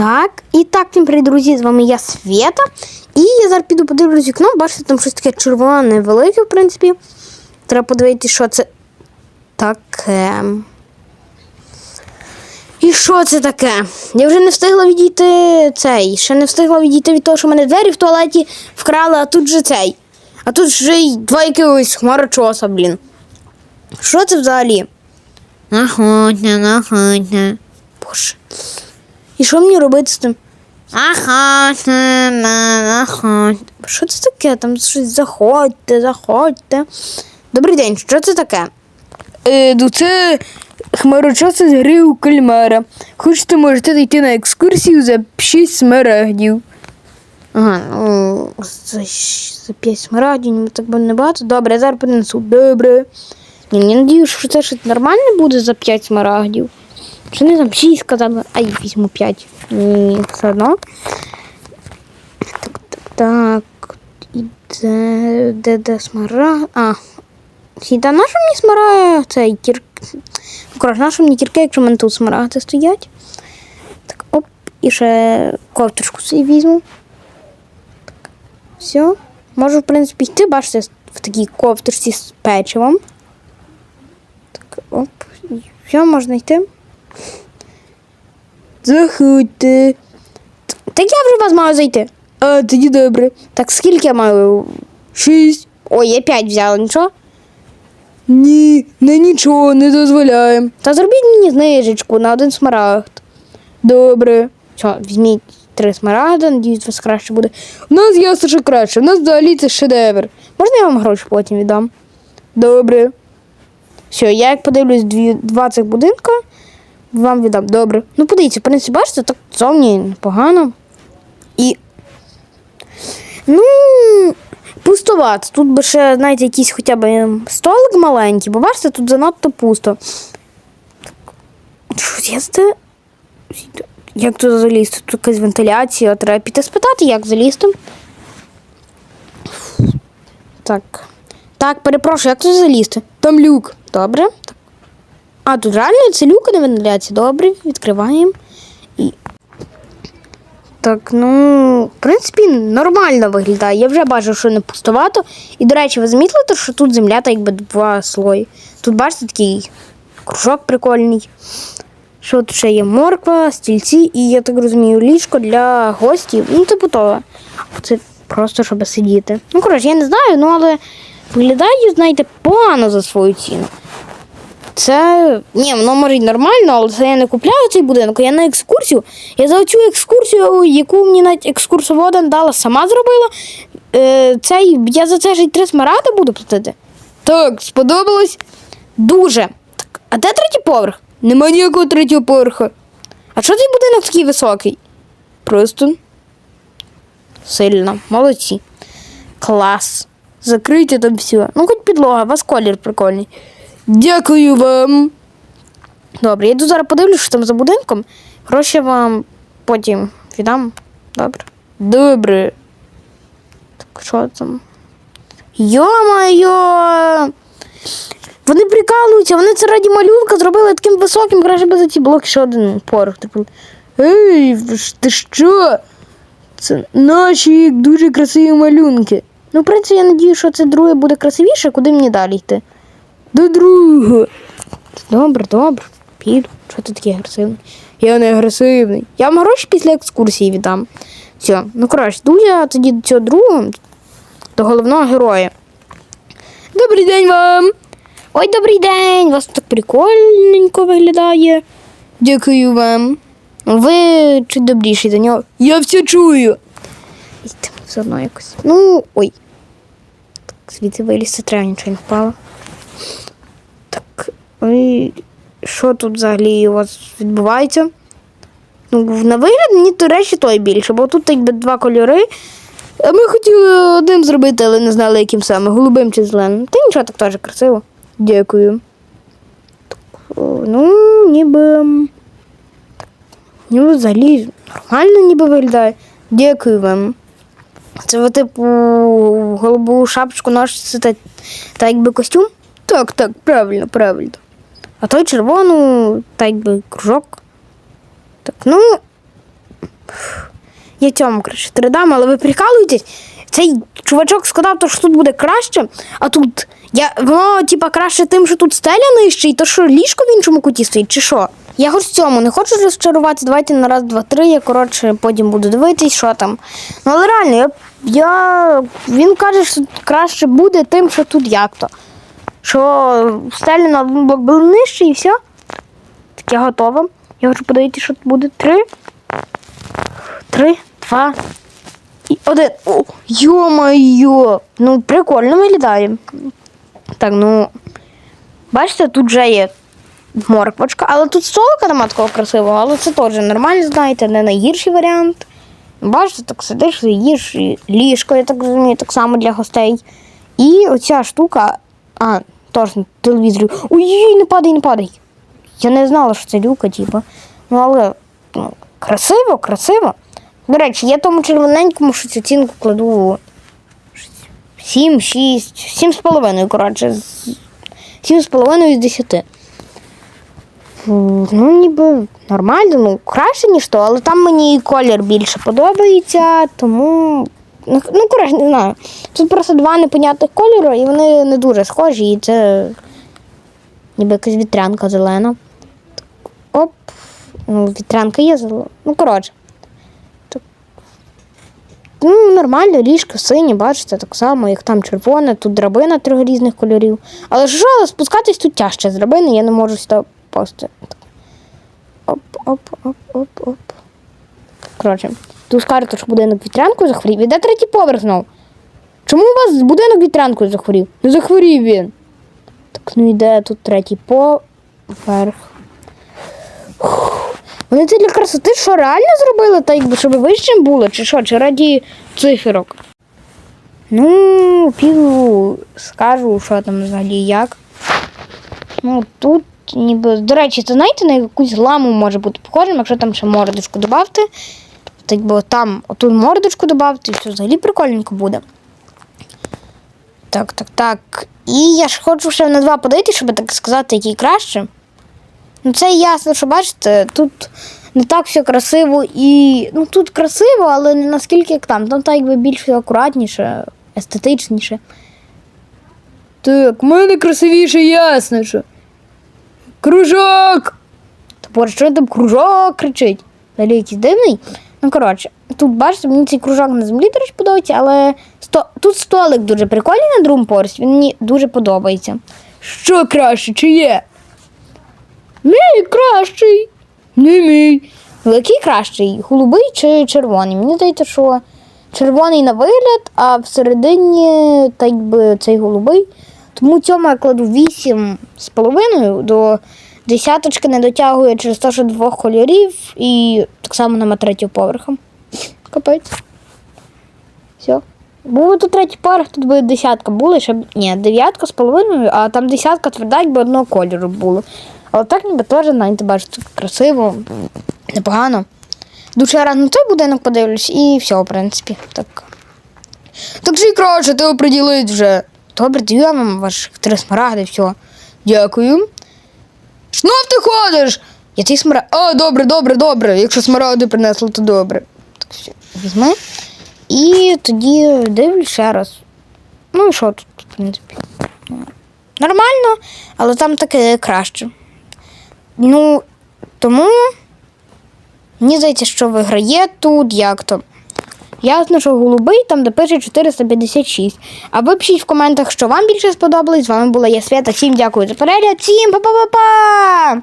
Так, і так, всім привіт, друзі, з вами я Света. І я зараз піду подивлюсь вікно, бачите, там щось таке червоне, велике, в принципі. Треба подивитися, що це таке. І що це таке? Я вже не встигла відійти цей. Ще не встигла відійти від того, що мене двері в туалеті вкрали, а тут же цей. А тут вже й два якогось хмарочоса, блін. Що це взагалі? Находня, находня. Боже. І що мені робити з тим? На, заходьте. Що це таке? Там щось заходьте, заходьте. Добрий день, що це таке? Е, ну це хмарочоси з гри у кальмара. Хочете, можете йти на екскурсію за 6 смарагдів. Ага, ну, за, за 5 смарагдів, ну, так би не багато. Добре, я зараз принесу. Добре. Я надіюсь, що це щось нормальне буде за 5 смарагдів. Чи не там 6 сказали, а я візьму 5. Ні, все одно. Так, так, так. І де, де, смарагд? А. Сіда, на що мені смарагд? Цей кір... Коротше, на що мені кірки, якщо в мене тут смарагди стоять? Так, оп, і ще ковточку собі візьму. Так, все. Можу, в принципі, йти, бачите, в такій кофточці з печивом. Так, оп. Все, можна йти. Заходьте. Так я вже вас маю зайти. А, тоді добре. Так скільки я маю? Шість. Ой, я п'ять взяла, нічого? Ні, не нічого, не дозволяємо. Та зробіть мені знижечку на один смарагд. Добре. Що, візьміть три смарагди, надіюсь, у вас краще буде. У нас ясно, що краще, у нас взагалі це шедевр. Можна я вам гроші потім віддам? Добре. Все, я як подивлюсь дві, два цих будинка, вам віддам. Добре. Ну, подивіться, в принципі, бачите, так зовні непогано. І. Ну, пустовато. Тут би ще, знаєте, якийсь хоча б столик маленький, бо бачите, тут занадто пусто. Що я це? Як тут залізти? Тут якась вентиляція, треба піти спитати, як залізти. Так. Так, перепрошую, як тут залізти? Там люк. Добре. Так. А, тут реально це люк, а не вентиляція. Добре, відкриваємо. І. Так, ну, в принципі, нормально виглядає. Я вже бачив, що не пустовато. І, до речі, ви замітили, що тут земля та якби два слої. Тут, бачите, такий кружок прикольний. Що тут ще є морква, стільці і, я так розумію, ліжко для гостів. Ну, типу того. Це просто щоб сидіти. Ну, коротше, я не знаю, ну але виглядає, знаєте, погано за свою ціну. Це. Ні, воно може нормально, але це я не купляю цей будинок, я на екскурсію. Я за цю екскурсію, яку мені навіть екскурсовода дала, сама зробила. Е, цей, я за це ж й три смарагди буду платити. Так, сподобалось? Дуже. Так, а де третій поверх? Нема ніякого третього поверха. А що цей будинок такий високий? Просто сильно. Молодці. Клас. Закрийте там все. Ну, хоч підлога, у вас колір прикольний. Дякую вам. Добре, я йду зараз подивлюсь, що там за будинком. Гроші вам потім віддам. Добре. Добре. Так, що там? Йо-моє! Вони прикалуються, вони це раді малюнка зробили таким високим, краще би за ті блоки ще один порох. Типу. Ей, ти що? Це наші дуже красиві малюнки. Ну, в принципі, я надію, що це друге буде красивіше, куди мені далі йти. До другого. Добре, добре. Піду. Що ти такий агресивний? Я не агресивний. Я вам гроші після екскурсії віддам. Все, ну коротше, йду я тоді до цього другого, до головного героя. Добрий день вам! Ой, добрий день! Вас так прикольненько виглядає. Дякую вам. Ви чуть добріші до нього. Я все чую. І там все одно якось. Ну, ой. Так, звідси вилізти треба, нічого не впало. Так, ой, що тут взагалі у вас відбувається? Ну, на вигляд мені, до речі, той більше, бо тут якби два кольори. А ми хотіли одним зробити, але не знали, яким саме, голубим чи зеленим. Та нічого так теж красиво. Дякую. Так, ну, ніби. Ну, взагалі нормально ніби виглядає. Дякую вам. Це ви, типу, голубу шапочку носите та якби костюм? Так, так, правильно, правильно. А той червону, та якби кружок. Так, ну, Я цьому краще передам, але ви прикалуєтесь? Цей чувачок сказав, то, що тут буде краще, а тут я, воно, типа, краще тим, що тут стеля нижче, і то, що ліжко в іншому куті стоїть, чи що? Я хоч цьому не хочу розчарувати. Давайте на раз, два, три. Я коротше потім буду дивитись, що там. Ну, але реально, я, я він каже, що краще буде тим, що тут як то. Що стеля на один блок були нижче і все. Так я готова. Я хочу подивитися, що тут буде три. Три, два. І один. О, йо-моє! Ну, прикольно виглядає. Так, ну. Бачите, тут вже є морквочка, але тут столика нема такого красивого, але це теж нормально, знаєте, не найгірший варіант. Бачите, так сидиш, їш ліжко, я так розумію, так само для гостей. І оця штука. А, теж на телевізорі. Ой, не падай, не падай. Я не знала, що це люка, типу. Ну, але ну, красиво, красиво. До речі, я тому червоненькому щось оцінку кладу 7, 6, 7 з половиною, коротше. з- 7 з половиною з 10. Ну, ніби нормально, ну краще, ніж то, але там мені і колір більше подобається, тому. Ну, ну, коротше, не знаю. Тут просто два непонятних кольори, і вони не дуже схожі, і це ніби якась вітрянка зелена. Оп. Ну, вітрянка є зелена. Ну, коротше. Ну, нормально, ліжко синє, бачите, так само, як там червоне, тут драбина трьох різних кольорів. Але що, спускатись тут тяжче з драбини, я не можу сюди просто. Оп, оп, оп, оп, оп. Коротше, тут скажете, що будинок вітрянкою захворів. Іде третій поверх знов. Чому у вас будинок вітрянкою захворів? Не захворів він. Так, ну йде тут третій поверх. Вони це для красоти що реально зробили, так якби щоб вищим було, чи що, чи раді циферок? Ну, піду скажу, що там взагалі як. Ну, тут ніби. До речі, це знаєте, на якусь ламу може бути похожим, якщо там ще мордочку додати. Так би там оту мордочку додати, і все взагалі прикольненько буде. Так, так, так. І я ж хочу ще на два подивитися, щоб так сказати, який краще. Ну, це ясно, що бачите, тут не так все красиво і. Ну тут красиво, але не наскільки як там. Там так якби більш акуратніше, естетичніше. Так, в мене красивіше, ясно, що. Кружок! Та що там кружок кричить? Взагалі якийсь дивний. Ну, коротше, тут бачите, мені цей кружок на землі, речі, подобається, але сто... тут столик дуже прикольний на другому поверсі, він мені дуже подобається. Що краще, чи є? Мій кращий. Не мій. Який кращий? Голубий чи червоний? Мені здається, що червоний на вигляд, а всередині так би цей голубий. Тому цьому я кладу 8 з до десяточки не дотягує через те, що двох кольорів і так само нема третього поверха. Капець. Все. Був тут третій поверх, тут би десятка була, ще. Ні, дев'ятка з половиною, а там десятка тверда, якби одного кольору було. Але так ніби теж, знаєте, бачите, красиво, непогано. Дуже раз на той будинок подивлюсь і все, в принципі. Так. Так же і краще, ти оприділить вже. Добре, даю вам ваших три смарагди, все. Дякую. Знов ти ходиш! Я ті смарагди. А, добре, добре, добре. Якщо смарагди принесли, то добре. Так, все, візьми. І тоді дивлюсь ще раз. Ну і що тут, в принципі? Нормально, але там таке краще. Ну, тому мені здається, що виграє тут як то. Ясно, що голубий там де пише 456. А ви пишіть в коментах, що вам більше сподобалось. З вами була я Свята. Всім дякую за перегляд. Всім па-па-па-па!